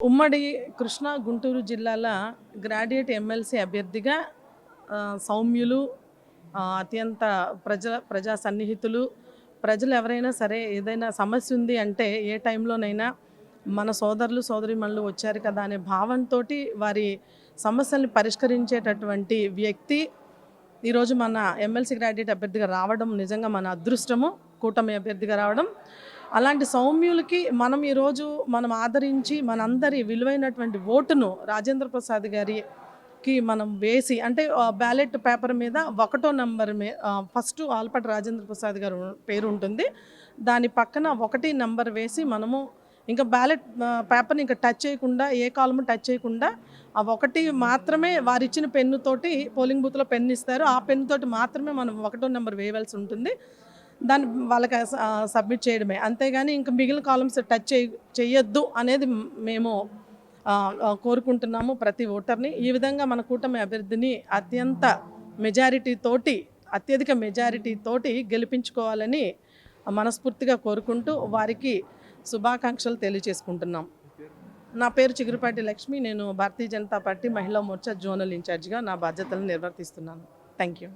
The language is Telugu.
ఉమ్మడి కృష్ణా గుంటూరు జిల్లాల గ్రాడ్యుయేట్ ఎమ్మెల్సీ అభ్యర్థిగా సౌమ్యులు అత్యంత ప్రజల ప్రజా సన్నిహితులు ప్రజలు ఎవరైనా సరే ఏదైనా సమస్య ఉంది అంటే ఏ టైంలోనైనా మన సోదరులు సోదరిమణులు వచ్చారు కదా అనే భావంతో వారి సమస్యల్ని పరిష్కరించేటటువంటి వ్యక్తి ఈరోజు మన ఎమ్మెల్సీ గ్రాడ్యుయేట్ అభ్యర్థిగా రావడం నిజంగా మన అదృష్టము. కూటమి అభ్యర్థిగా రావడం అలాంటి సౌమ్యులకి మనం ఈరోజు మనం ఆదరించి మనందరి విలువైనటువంటి ఓటును రాజేంద్ర ప్రసాద్ గారికి మనం వేసి అంటే బ్యాలెట్ పేపర్ మీద ఒకటో నంబర్ మీ ఫస్ట్ ఆల్పటి రాజేంద్ర ప్రసాద్ గారు పేరు ఉంటుంది దాని పక్కన ఒకటి నంబర్ వేసి మనము ఇంకా బ్యాలెట్ పేపర్ని ఇంకా టచ్ చేయకుండా ఏ కాలము టచ్ చేయకుండా ఆ ఒకటి మాత్రమే వారు ఇచ్చిన పెన్నుతోటి పోలింగ్ బూత్లో పెన్ ఇస్తారు ఆ పెన్నుతోటి మాత్రమే మనం ఒకటో నెంబర్ వేయవలసి ఉంటుంది. దాన్ని వాళ్ళకి సబ్మిట్ చేయడమే. అంతేగాని ఇంకా మిగిలిన కాలమ్స్ టచ్ చేయ చేయొద్దు అనేది మేము కోరుకుంటున్నాము ప్రతి ఓటర్ని. ఈ విధంగా మన కూటమి అభ్యర్థిని అత్యంత మెజారిటీ తోటి అత్యధిక మెజారిటీ తోటి గెలిపించుకోవాలని మనస్ఫూర్తిగా కోరుకుంటూ వారికి శుభాకాంక్షలు తెలియజేసుకుంటున్నాం. నా పేరు చిగురుపాటి లక్ష్మి. నేను భారతీయ జనతా పార్టీ మహిళా మోర్చా జోనల్ ఇన్ఛార్జిగా నా బాధ్యతలను నిర్వర్తిస్తున్నాను. Thank you.